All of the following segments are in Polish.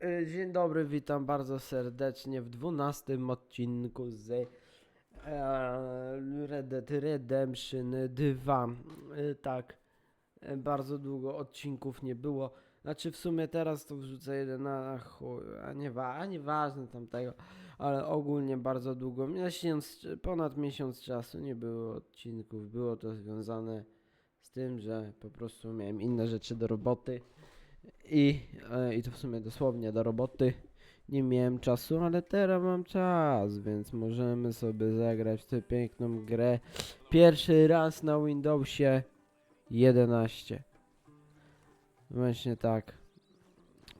E, Dzień dobry, witam bardzo serdecznie w dwunastym odcinku z e, Red Dead Redemption 2. E, tak, bardzo długo odcinków nie było. Znaczy w sumie teraz to wrzucę jeden na chuj, a nie, wa- a nieważne tamtego, ale ogólnie bardzo długo, miesiąc, ponad miesiąc czasu nie było odcinków. Było to związane z tym, że po prostu miałem inne rzeczy do roboty. I, e, I to w sumie dosłownie do roboty. Nie miałem czasu, ale teraz mam czas, więc możemy sobie zagrać w tę piękną grę. Pierwszy raz na Windowsie 11. Właśnie tak.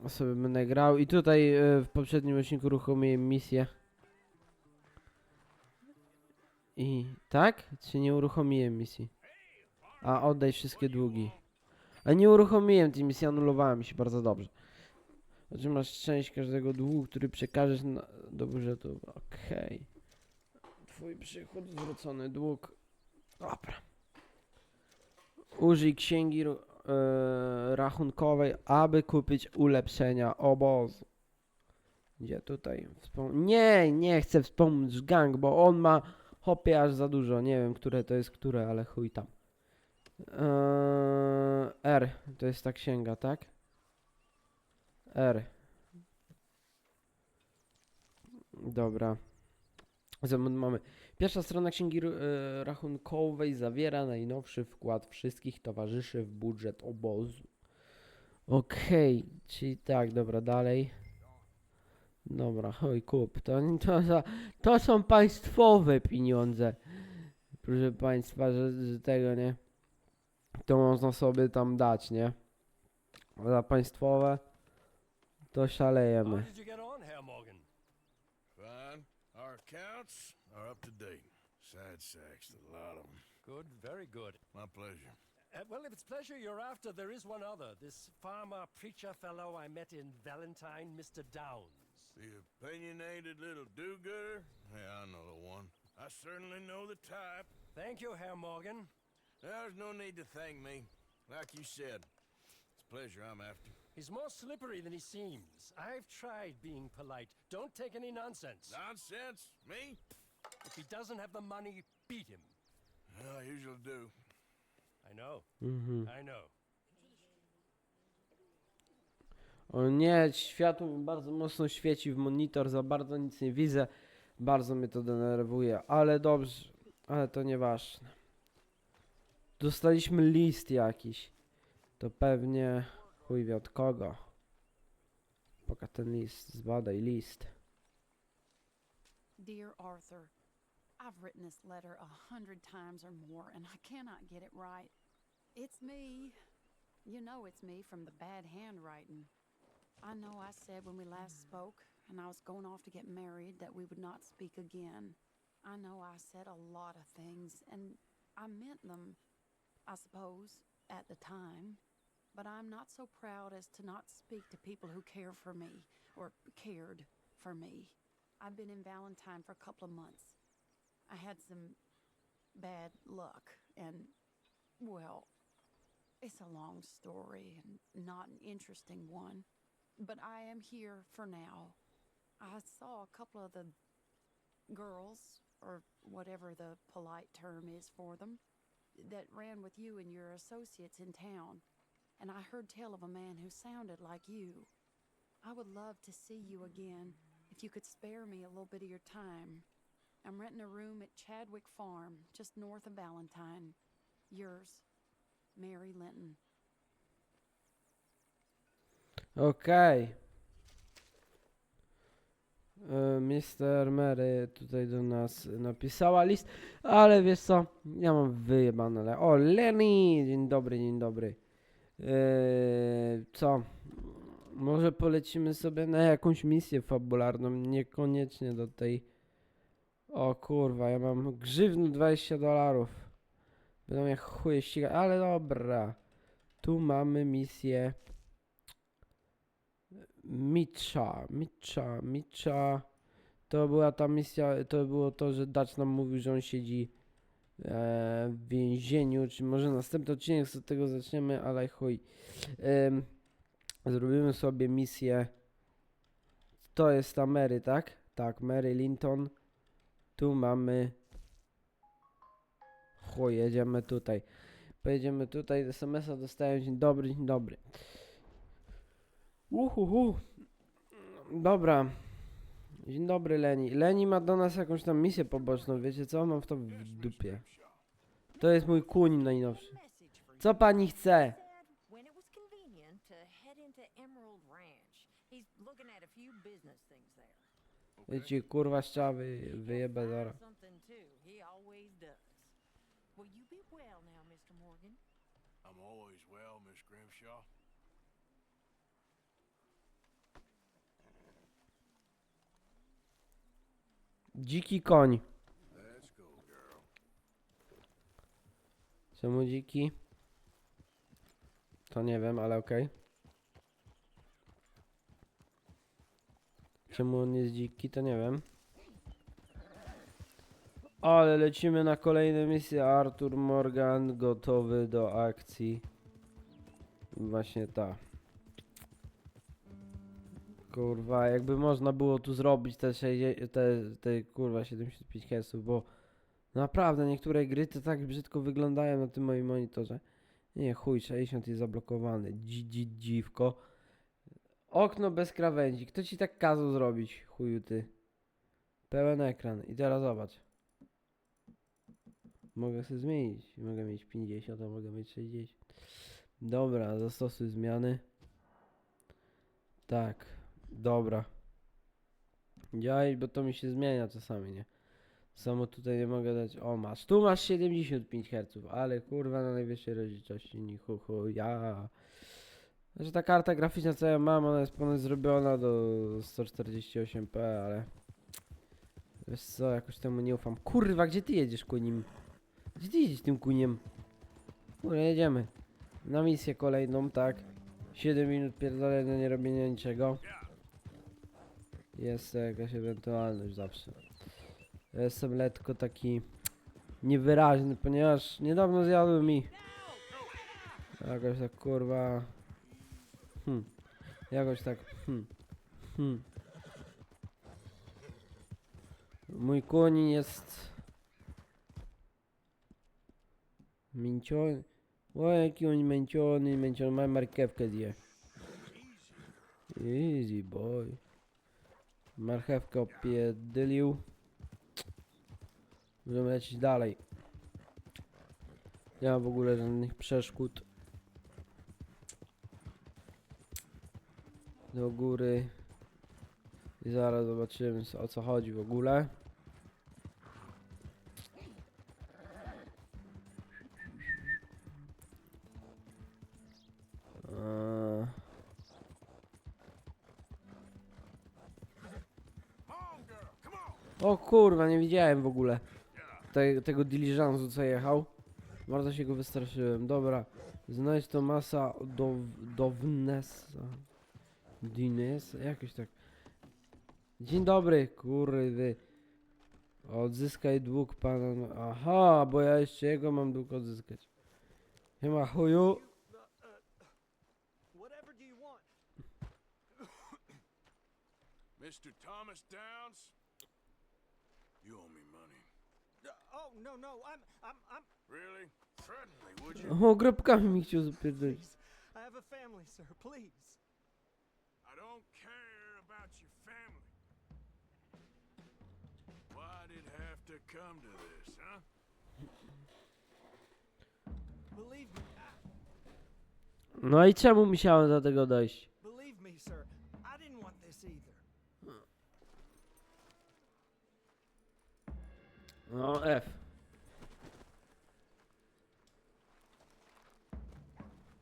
Sobie będę grał. I tutaj e, w poprzednim odcinku uruchomiłem misję. I tak? Czy nie uruchomiłem misji? A oddaj wszystkie długi. A nie uruchomiłem tej misji, anulowałem się bardzo dobrze. Otrzymasz część każdego długu, który przekażesz na, do budżetu. Okej. Twój przychód, zwrócony dług. Dobra. Użyj księgi e, rachunkowej, aby kupić ulepszenia obozu. Gdzie tutaj? Wspom- nie, nie chcę wspomnieć gang, bo on ma hopie aż za dużo. Nie wiem, które to jest które, ale chuj tam. Eee, R, to jest ta księga, tak? R. Dobra. My mamy? Pierwsza strona księgi e, rachunkowej zawiera najnowszy wkład wszystkich towarzyszy w budżet obozu. Okej, czyli tak, dobra, dalej. Dobra, oj kup. To, to, to, to są państwowe pieniądze. Proszę państwa, że, że tego nie to można sobie tam dać, nie? Za państwowe to How szalejemy. did you get on, Herr Morgan? Fine. Our accounts are up to date. Sad sacks, a lot of them. Good, very good. My pleasure. Uh, well, if it's pleasure you're after, there is one other. This farmer preacher fellow I met in Valentine, Mr. Downs. The opinionated little do-gooder? Yeah, I know the one. I certainly know the type. Thank you, Herr Morgan. There's no need to thank me. Like you said, it's pleasure I'm after. He's more slippery than he seems. I've tried being polite. Don't take any nonsense. Nonsense? Me? If he doesn't have the money, beat him. Well, I usually do. I know, Mhm. I know. O nie, światło mi bardzo mocno świeci w monitor, za bardzo nic nie widzę. Bardzo mnie to denerwuje, ale dobrze, ale to nieważne. Dostaliśmy list jakiś. To pewnie chuj wie od kogo. Poka ten list, zbadaj list. Dear Arthur, I've written this letter a hundred times or more, and I cannot get it right. It's me. You know it's me from the bad handwriting. I know I said when we last spoke, and I was going off to get married, that we would not speak again. I know I said a lot of things, and I meant them, I suppose, at the time. But I'm not so proud as to not speak to people who care for me, or cared for me. I've been in Valentine for a couple of months. I had some bad luck, and, well, it's a long story and not an interesting one. But I am here for now. I saw a couple of the girls, or whatever the polite term is for them, that ran with you and your associates in town. And I heard tell of a man who sounded like you. I would love to see you again if you could spare me a little bit of your time. I'm renting a room at Chadwick Farm, just north of Valentine. Yours, Mary Linton. Okej. E, Mr. Mary tutaj do nas napisała list, ale wiesz co, ja mam wyjebane, ale... O, Lenny! Dzień dobry, dzień dobry. E, co? Może polecimy sobie na jakąś misję fabularną, niekoniecznie do tej... O kurwa, ja mam grzywny 20 dolarów. Będą jak chuje ścigać, ale dobra. Tu mamy misję... Mitrza, Mitrza, Mitrza. To była ta misja, to było to, że Dacz nam mówił, że on siedzi e, w więzieniu, czy może następny odcinek z tego zaczniemy, ale chuj. Zrobimy sobie misję To jest ta Mary, tak? Tak, Mary Linton. Tu mamy... Chuj, jedziemy tutaj. Pojedziemy tutaj, SMS-a dostają. Dzień dobry, dzień dobry. Uhuhu. Dobra. Dzień dobry, Leni. Leni ma do nas jakąś tam misję poboczną, wiecie co? Mam w to w dupie. To jest mój kuń najnowszy. Co pani chce? said when it was convenient to head into Emerald Ranch. He's looking at a few business things there. Wiecie, kurwa szczawy, wyjebę Find zara. Something too. He always does. Will you be well now, Mr. Morgan? I'm always well, Miss Grimshaw. Dziki koń. Czemu dziki? To nie wiem, ale okej. Czemu on jest dziki, to nie wiem. Ale lecimy na kolejne misje. Arthur Morgan gotowy do akcji. Właśnie ta. Kurwa, jakby można było tu zrobić te, 60 te, te kurwa 75 Hz, bo naprawdę niektóre gry to tak brzydko wyglądają na tym moim monitorze. Nie, chuj, 60 jest zablokowany. Dzi, dzi, dziwko. Okno bez krawędzi. Kto ci tak kazał zrobić, chuju ty? Pełen ekran. I teraz zobacz. Mogę sobie zmienić. Mogę mieć 50, a mogę mieć 60. Dobra, zastosuj zmiany. Tak, dobra. Działaj, bo to mi się zmienia czasami, nie? Samo tutaj nie mogę dać. O, masz. Tu masz 75 Hz, ale kurwa na najwyższej rozdzielczości. Ni hu, hu, ja. Znaczy ta karta graficzna, co ja mam, ona jest ponoć zrobiona do 148p, ale. Wiesz co, jakoś temu nie ufam. Kurwa, gdzie ty jedziesz kunim? Gdzie ty jedziesz tym kuniem? Kurwa, jedziemy. Na misję kolejną, tak. 7 minut pierdolenia, nie robienia niczego. Jest jakaś ewentualność zawsze. Ja Jestem lekko taki niewyraźny, ponieważ niedawno zjadły mi jakoś tak kurwa hmm, jakoś tak hmm, hmm. Mój koń jest mięciony. O jaki on męciony, męciony, ma marchewkę zje. Easy boy. Marchewkę opiedylił. Będziemy lecieć dalej. Nie ma w ogóle żadnych przeszkód. Do góry. I zaraz zobaczymy o co chodzi w ogóle. O kurwa, nie widziałem w ogóle te, tego diligence'u co jechał. Bardzo się go wystraszyłem. Dobra, znajdź Tomasa do, Downesa. Dines? Jakoś tak. Dzień dobry, kurwy. Odzyskaj dług pana. Aha, bo ja jeszcze jego mam dług odzyskać. Ma chuju. Mr. Thomas? You owe me money. oh no, no, I'm, I'm, I'm. Really? Threaten me, would you? O, grobkami mi chciał zapierdolić. Please, I have a family, sir. Please. I don't care about your family. Why'd it have to come to this, huh? Believe me, I, No i czemu musiałem do tego dojść? believe me, sir. I didn't want this either. No F.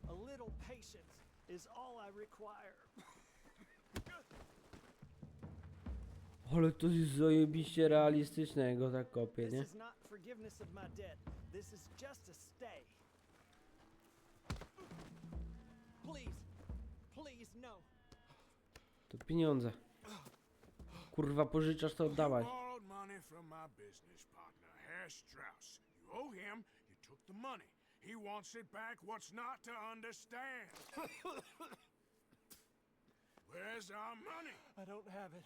A little patience is all I require. Ale to jest zajebiście realistyczne, jak go tak kopie, This nie? is not forgiveness of my debt. This is just a stay. Please, please, no. To pieniądze. Kurwa, pożyczasz to oddawaj. borrowed money from my business partner, Herr Strauss. You owe him, you took the money. He wants it back. What's not to understand? Where's our money? I don't have it.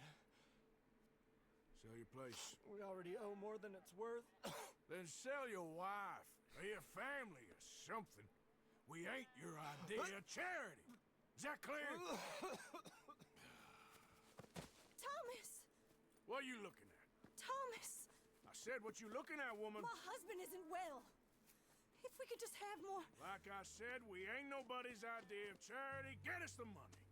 Sell your place. We already owe more than it's worth. Then sell your wife or your family or something. We ain't your idea of charity. Is that clear? Thomas! what are you looking at? Thomas! I said what you looking at, woman. My husband isn't well. If we could just have more. Like I said, we ain't nobody's idea of charity. Get us the money.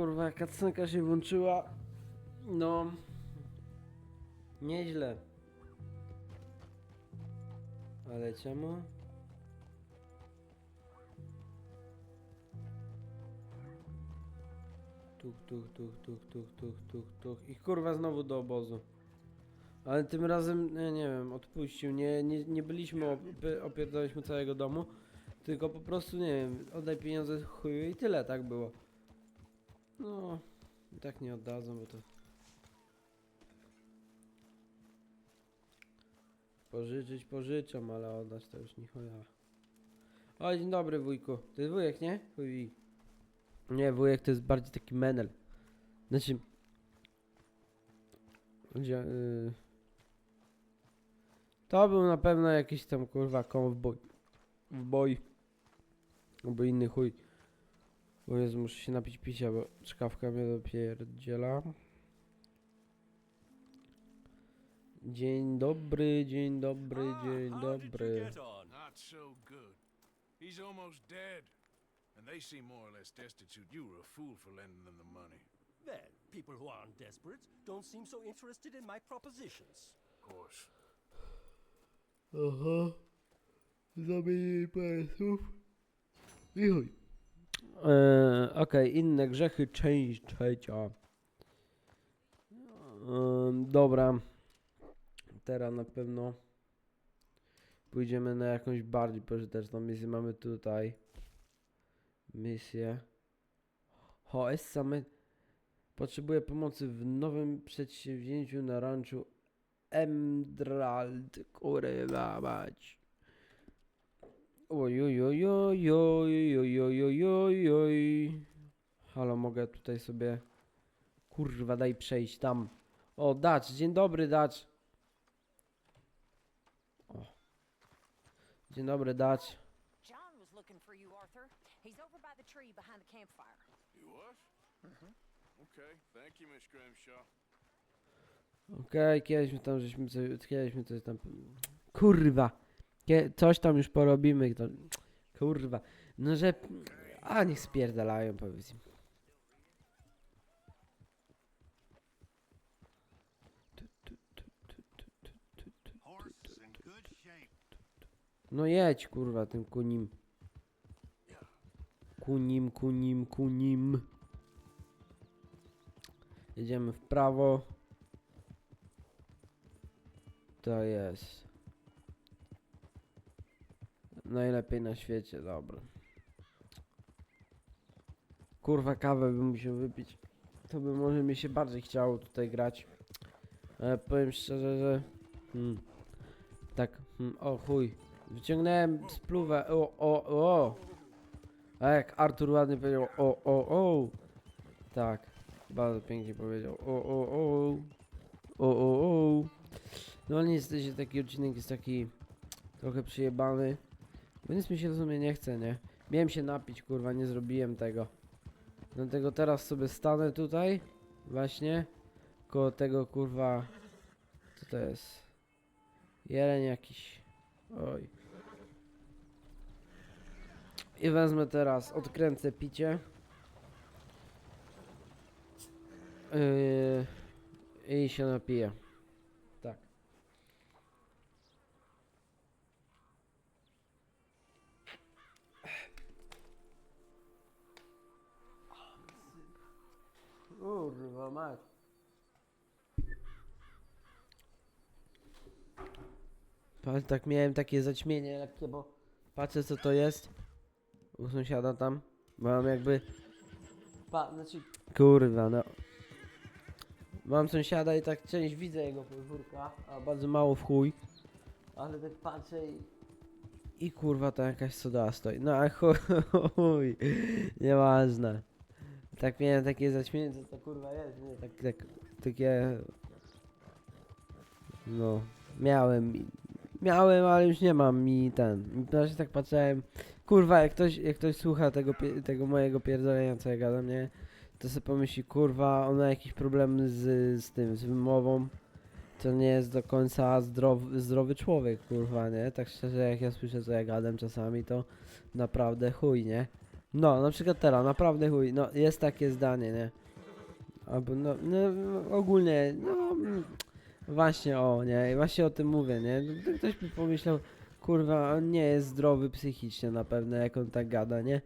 Kurwa, kacenka się włączyła. No. Nieźle. Ale czemu? Tuk, tuk, tuk, tuk, tuk, tuk, tuk, tuk. I kurwa znowu do obozu. Ale tym razem, nie, nie wiem, odpuścił. Nie, nie, nie byliśmy, op- opierdoliśmy całego domu. Tylko po prostu, nie wiem, oddaj pieniądze chuju i tyle, tak było. No, i tak nie oddadzą, bo to... Pożyczyć pożyczam, ale oddać to już nie chuja. O, dzień dobry wujku. To jest wujek, nie? Chuj. Nie, wujek to jest bardziej taki menel. Znaczy... Gdzie, y... To był na pewno jakiś tam kurwa cowboy. Boy. Albo inny chuj. O Jezu, muszę się napić picia, bo czkawka mnie dopierdziela. Dzień dobry, dzień dobry, dzień Ah, you dobry. get on? Not so good. He's almost dead. And they seem more or less destitute. You were a fool for lending them the money. Well, people who aren't desperate don't seem so interested in my propositions. Of course. Aha. Zamienię parę słów. I chuj. Eee, Okej, inne grzechy, część trzecia. Dobra. Teraz na pewno pójdziemy na jakąś bardziej pożyteczną misję. Mamy tutaj misję. O, jest same. Potrzebuję pomocy w nowym przedsięwzięciu na ranczu Emerald. Kurwa mać. Oj, oj, oj, oj, oj, oj, oj, oj, oj, oj. Halo, mogę tutaj sobie... Kurwa, daj przejść tam. O, Dacz, dzień dobry, Dacz. O. Dzień dobry, Dacz. John was looking for you, Arthur. He's over by the tree behind the campfire. You what? Okay. Thank you, Miss Grimshaw. Okej, kiedyś my tam żeśmy coś, kiedyś my coś tam... Kurwa. Coś tam już porobimy. To, kurwa. No, że... A, niech spierdalają, powiedz im. No jedź, kurwa, tym kunim. Kunim, kunim, kunim. Jedziemy w prawo. To jest. Najlepiej na świecie, dobra. Kurwa, kawę bym musiał wypić. To by może mi się bardziej chciało tutaj grać. Ale powiem szczerze, że... Hmm. Tak, hmm, o chuj. Wyciągnąłem spluwę, o, o, o. A jak Artur ładnie powiedział, o, o, o. Tak, bardzo pięknie powiedział, o, o, o. O, o, o. No niestety taki odcinek jest taki trochę przyjebany. Bo nic mi się w sumie nie chce, nie? Miałem się napić, kurwa, nie zrobiłem tego. Dlatego teraz sobie stanę tutaj, właśnie, koło tego, kurwa, co to jest? Jeleń jakiś. Oj. I wezmę teraz, odkręcę picie. Yy, I się napiję. Mać. ale tak miałem takie zaćmienie lekkie, bo patrzę co to jest. U sąsiada tam. Mam jakby. Pa, znaczy. Kurwa, no. Mam sąsiada i tak część widzę jego podwórka, a bardzo mało w chuj. Ale tak patrzę i. I kurwa to jakaś soda stoi. No a chuj. Nieważne. Tak miałem takie zaćmienie, co to kurwa jest, nie? Tak, tak, takie... No, miałem, i- miałem, ale już nie mam mi ten, znaczy tak patrzyłem, kurwa, jak ktoś, jak ktoś słucha tego, tego mojego pierdolenia, co ja gadam, nie? To sobie pomyśli, kurwa, on ma jakiś problem z, z tym, z wymową, to nie jest do końca zdrowy, zdrowy człowiek, kurwa, nie? Tak szczerze, jak ja słyszę, co ja gadam czasami, to naprawdę chuj, nie? No, na przykład teraz, naprawdę chuj, no jest takie zdanie, nie? Albo no, no ogólnie, no mm, właśnie o, nie, właśnie o tym mówię, nie? No, to ktoś by pomyślał, kurwa, on nie jest zdrowy psychicznie na pewno, jak on tak gada, nie?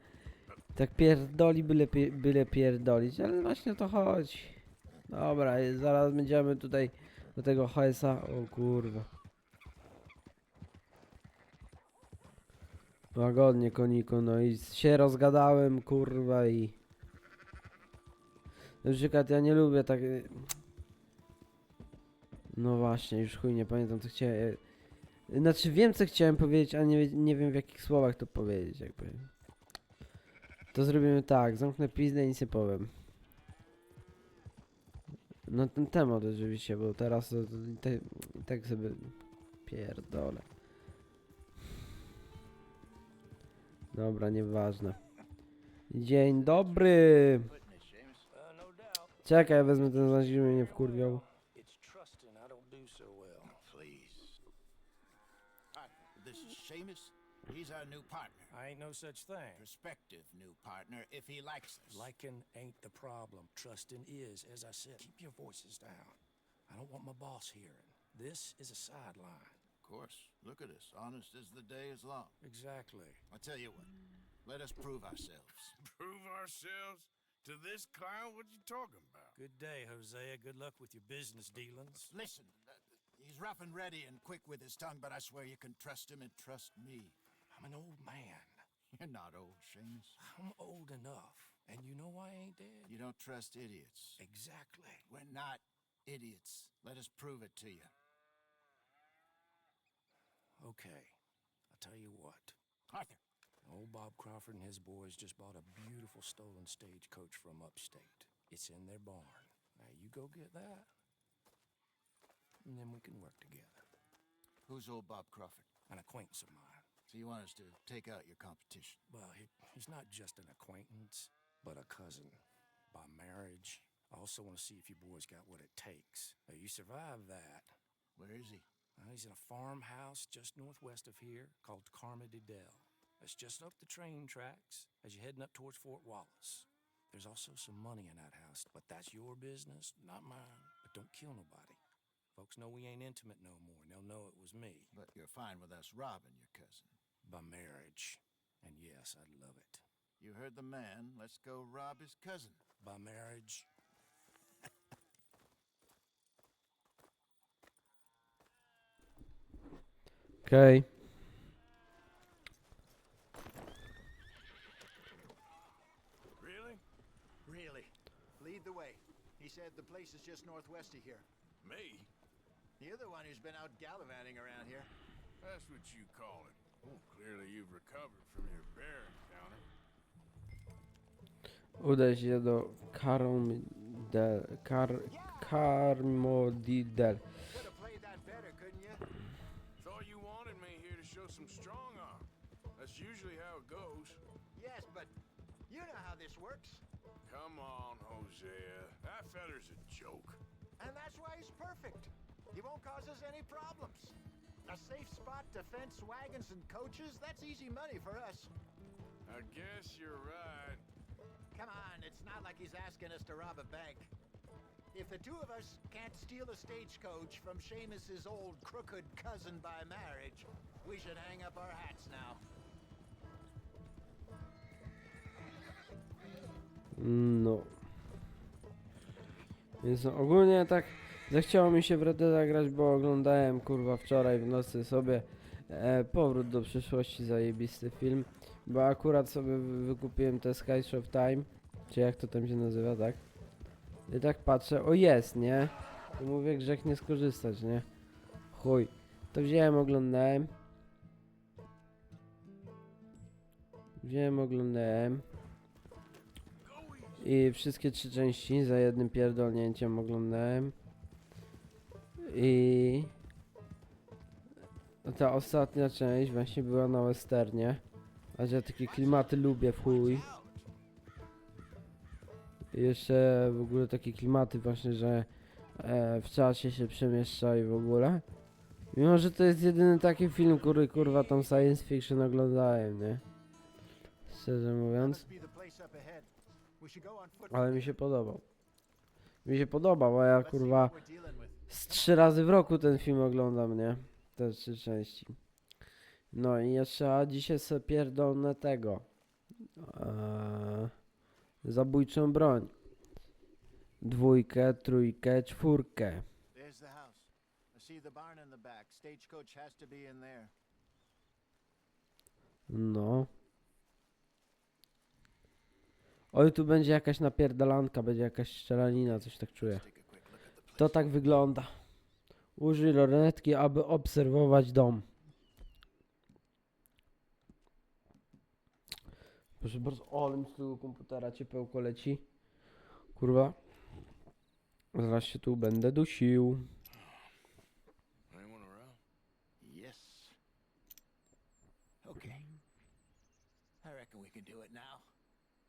Tak pierdoli, byle, byle pierdolić, ale właśnie o to chodzi. Dobra, zaraz będziemy tutaj do tego hajsa, o kurwa. Łagodnie, koniku, no i się rozgadałem, kurwa, i... Na przykład ja nie lubię tak... No właśnie, już chuj, nie pamiętam co chciałem... Znaczy wiem co chciałem powiedzieć, ale nie, nie wiem w jakich słowach to powiedzieć, jakby. To zrobimy tak, zamknę pizdę i nic nie powiem. No ten temat oczywiście, bo teraz to, to, te, i tak sobie pierdolę. Dobra, nieważne. Dzień dobry! Czekaj, wezmę ten żeby mnie nie wkurwiał. Seamus. He's our new partner. I ain't no such thing. Prospective new partner if he likes us. Liking ain't the problem. Trusting is, as I said. Keep your voices down. I don't want my boss hearing. This is a sideline. Of course. Look at us. Honest as the day is long. Exactly. I tell you what. Let us prove ourselves. Prove ourselves to this clown? What you talking about? Good day, Hosea. Good luck with your business dealings. Listen, uh, he's rough and ready and quick with his tongue, but I swear you can trust him and trust me. I'm an old man. You're not old, Seamus. I'm old enough. And you know why I ain't dead? You don't trust idiots. Exactly. We're not idiots. Let us prove it to you. Okay. I'll tell you what. Arthur, Old Bob Crawford and his boys just bought a beautiful stolen stagecoach from upstate. It's in their barn. Now you go get that, and then we can work together. who's old Bob Crawford? An acquaintance of mine. So you want us to take out your competition? Well, he, he's not just an acquaintance, but a cousin by marriage. I also want to see if you boys got what it takes. Now, you survive that. Where is he? Well, he's in a farmhouse just northwest of here called Carmody Dell. It's just up the train tracks as you're heading up towards Fort Wallace. There's also some money in that house, but that's your business, not mine. But don't kill nobody. Folks know we ain't intimate no more, and they'll know it was me But you're fine with us robbing your cousin. by marriage. And yes, I'd love it. You heard the man. Let's go rob his cousin. By marriage. Okej. Really? Really? Lead the way. He said the place is just northwest of here. Me? You're the one who's been out gallivanting around here. That's what you call it. Oh, clearly you've recovered from your bear encounter. Udaj się do Carmodel. Some strong arm. That's usually how it goes. Yes, but you know how this works. Come on, Hosea. That feller's a joke. And that's why he's perfect. He won't cause us any problems. A safe spot to fence wagons and coaches, that's easy money for us. I guess you're right. Come on, it's not like he's asking us to rob a bank. If the two of us can't steal a stagecoach from Seamus's old crooked cousin by marriage, we should hang up our hats now. No. Więc no, ogólnie tak Zachciało mi się w Red Dead bo oglądałem kurwa wczoraj w nocy sobie e, Powrót do przyszłości, zajebisty film. Bo akurat sobie wy- wykupiłem te Skies of Time, czy jak to tam się nazywa, tak? I tak patrzę, o jest, nie? To mówię, grzech nie skorzystać, nie? Chuj. To wziąłem, oglądałem. Wziąłem, oglądałem. I wszystkie trzy części za jednym pierdolnięciem oglądałem. I ta ostatnia część właśnie była na westernie. A ja takie klimaty lubię w chuj. Jeszcze w ogóle takie klimaty właśnie, że e, w czasie się przemieszcza i w ogóle. Mimo, że to jest jedyny taki film, który kurwa tam science fiction oglądałem, nie? Szczerze mówiąc. Ale mi się podobał. Mi się podoba, bo ja kurwa z trzy razy w roku ten film oglądam, nie? Te trzy części. No i jeszcze a dzisiaj sobie pierdolę tego. Eee, zabójczą broń. Dwójkę, trójkę, czwórkę. No. Oj, tu będzie jakaś napierdalanka, będzie jakaś strzelanina, coś tak czuję. To tak wygląda. Użyj lornetki, aby obserwować dom. Proszę bardzo, o, ale mi z tego komputera ciepełko leci. Kurwa. Zaraz się tu będę dusił.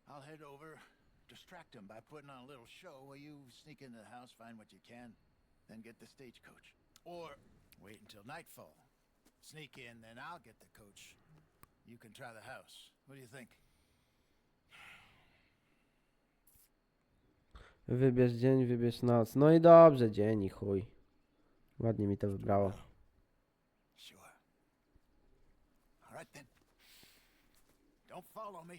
I'll head over, distract them by putting on a little show while you sneak into the house, find what you can, then get the stagecoach. Or wait until nightfall. Sneak in, then I'll get the coach. You can try the house. What do you think? Wybierz dzień, wybierz noc. No i dobrze, dzień i chuj. Ładnie mi to wybrało. Sure. All right then. Don't follow me.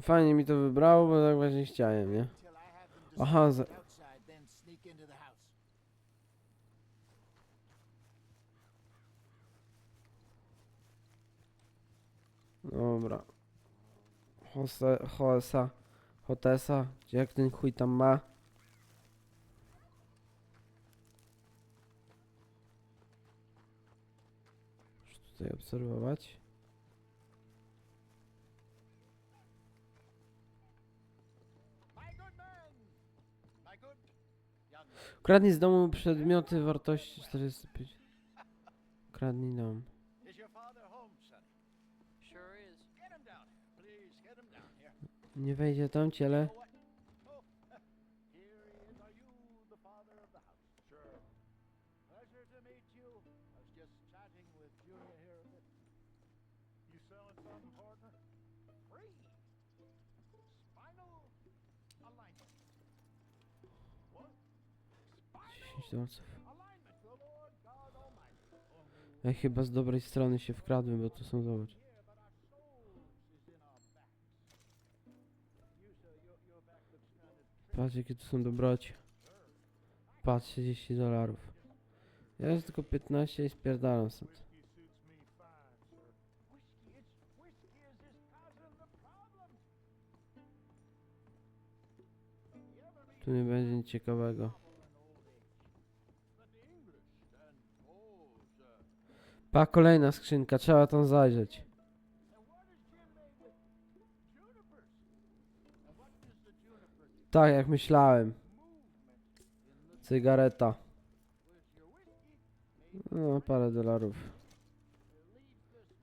Fajnie mi to wybrało, bo tak właśnie chciałem, nie? Aha, za-. Dobra. Jose, Joesa. Hotesa. Jak ten chuj tam ma? Muszę tutaj obserwować. Kradnij z domu przedmioty wartości 45. Kradnij dom. Is your father home, sonny? Sure is. Get him down Nie wejdzie tam ciele. What? Here he is. Are you the father of the house? Sure. Pleasure to meet you. I was just chatting with Julia here a bit. You selling something, partner? Free. Spinal alignment. What? 10 dolców. Ja chyba z dobrej strony się wkradłem, bo tu są zobacz. Patrz jakie tu są dobroci. Patrz 30 dolarów. Ja jest tylko 15 i spierdalam stąd. Tu nie będzie nic ciekawego. Pa, kolejna skrzynka, trzeba tam zajrzeć. Tak, jak myślałem. Cygareta. No, parę dolarów.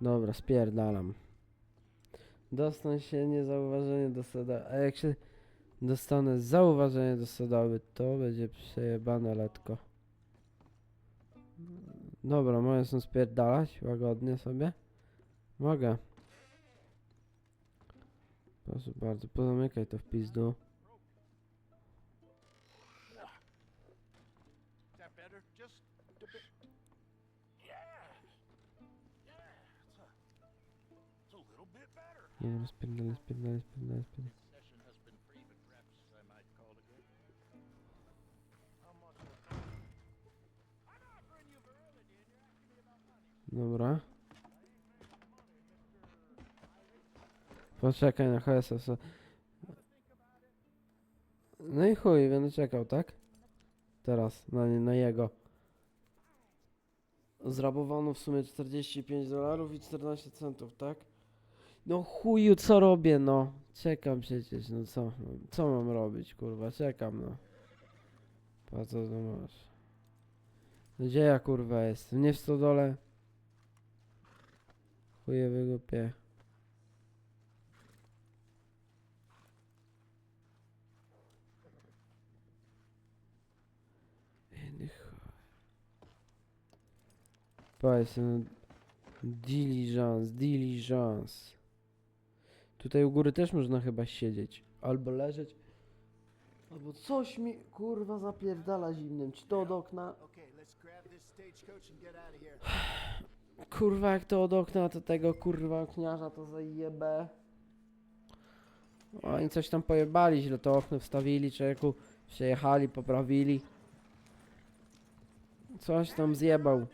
Dobra, spierdalam. Dostań się niezauważenie do soda. A jak się dostanę zauważenie do sodowy, to będzie przejebane letko. Dobra, mogę stąd spierdalać łagodnie sobie? Mogę. Proszę bardzo, pozamykaj to w pizdu. Nie wiem, spierdolę, spierdolę, spierdolę, spierdolę. Dobra. Poczekaj na HSS. No i chuj, będę czekał, tak? Teraz, na, na jego. Zrabowano w sumie 45 dolarów i 14 centów, tak? No chuju, co robię, no? Czekam przecież, no co? Co mam robić, kurwa? Czekam, no. Po co masz? No Gdzie ja, kurwa, jestem? Nie w stodole? Chuje wygłupie. Inny chuj. Powiedz, no... Diligence, diligence. Tutaj u góry też można chyba siedzieć. Albo leżeć. Albo coś mi kurwa zapierdala zimnym. Czy to od okna? Kurwa jak to od okna, to tego kurwa okniarza to zajebę. Oni coś tam pojebali, źle to okno wstawili, człowieku. Przejechali, poprawili. Coś tam zjebał.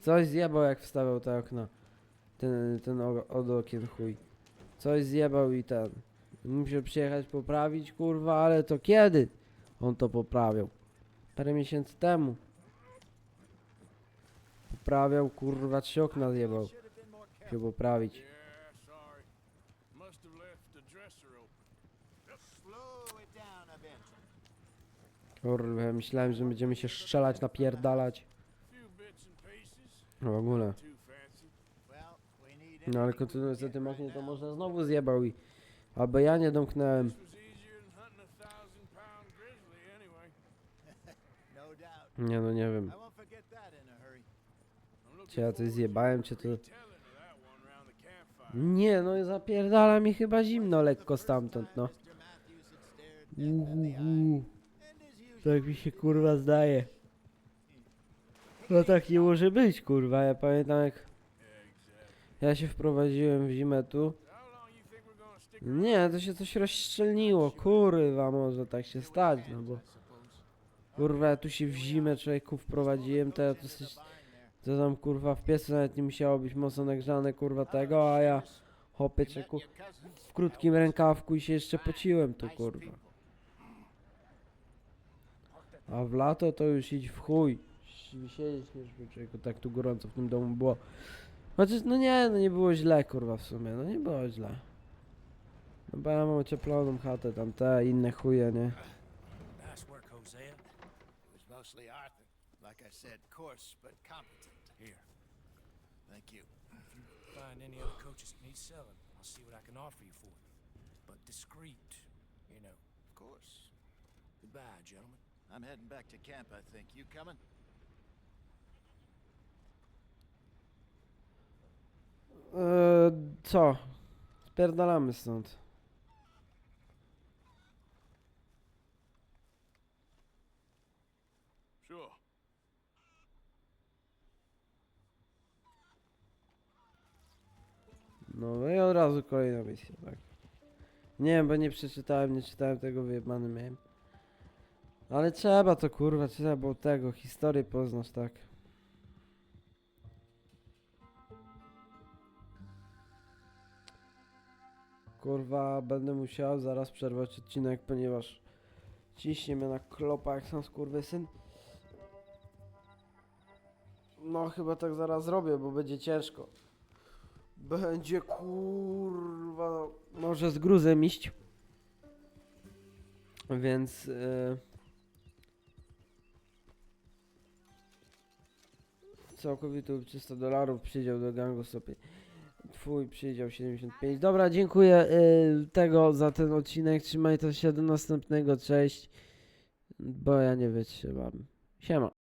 Coś zjebał jak wstawiał te okna. Ten, ten o- od okien chuj. Coś zjebał i ten. Musiał przyjechać poprawić kurwa, ale to kiedy on to poprawiał? Parę miesięcy temu. Poprawiał kurwa trzy okna zjebał. Musiał poprawić. Kurwa, myślałem, że będziemy się strzelać, napierdalać. W ogóle. Too fancy. Well, we need No ale kontynuując na right to może znowu zjebał i... Albo ja nie domknąłem. Nie no, nie wiem. Czy ja coś zjebałem, czy to... Nie no, zapierdala mi chyba zimno lekko stamtąd, no. Uhuhu. Tak mi się kurwa zdaje. No tak nie może być kurwa, ja pamiętam jak. Ja się wprowadziłem w zimę tu. Nie, to się coś rozszczelniło, kurwa może tak się stać, no bo kurwa ja tu się w zimę człowieku wprowadziłem, to ja to, coś, to tam kurwa w piecu nawet nie musiało być mocno nagrzane kurwa tego, a ja cousins? w krótkim rękawku i się jeszcze pociłem tu kurwa. A w lato to już idź w chuj. Siedzieć nie tak tu gorąco w tym domu było. Chociaż no nie, no nie było źle kurwa w sumie, no nie było źle. No bo ja mam ocieploną chatę, tam te inne chuje, nie? Nice work, Hosea. It was mostly Arthur. Like I said, coarse but competent. Here, Thank you. find any other coaches that need selling. I'll see what I can offer you for them. But discreet, you know. Of course. Goodbye, gentlemen. I'm heading back to camp, I think. You coming? Eee, co? Spierdalamy stąd. Sure. No i od razu kolejna misja, tak. Nie wiem, bo nie przeczytałem, nie czytałem tego, wyjebany miałem. Ale trzeba to kurwa, trzeba było tego, historię poznać, tak. Kurwa, będę musiał zaraz przerwać odcinek, ponieważ ciśnie mnie na klopa jak sam skurwysyn. No chyba tak zaraz zrobię, bo będzie ciężko. Będzie kurwa. Może z gruzem iść. Więc. Yy, całkowity 300 dolarów przydział do gangu sobie. Twój przydział 75. Dobra, dziękuję yy, tego za ten odcinek. Trzymaj to się do następnego. Cześć. Bo ja nie wytrzymam. Siema.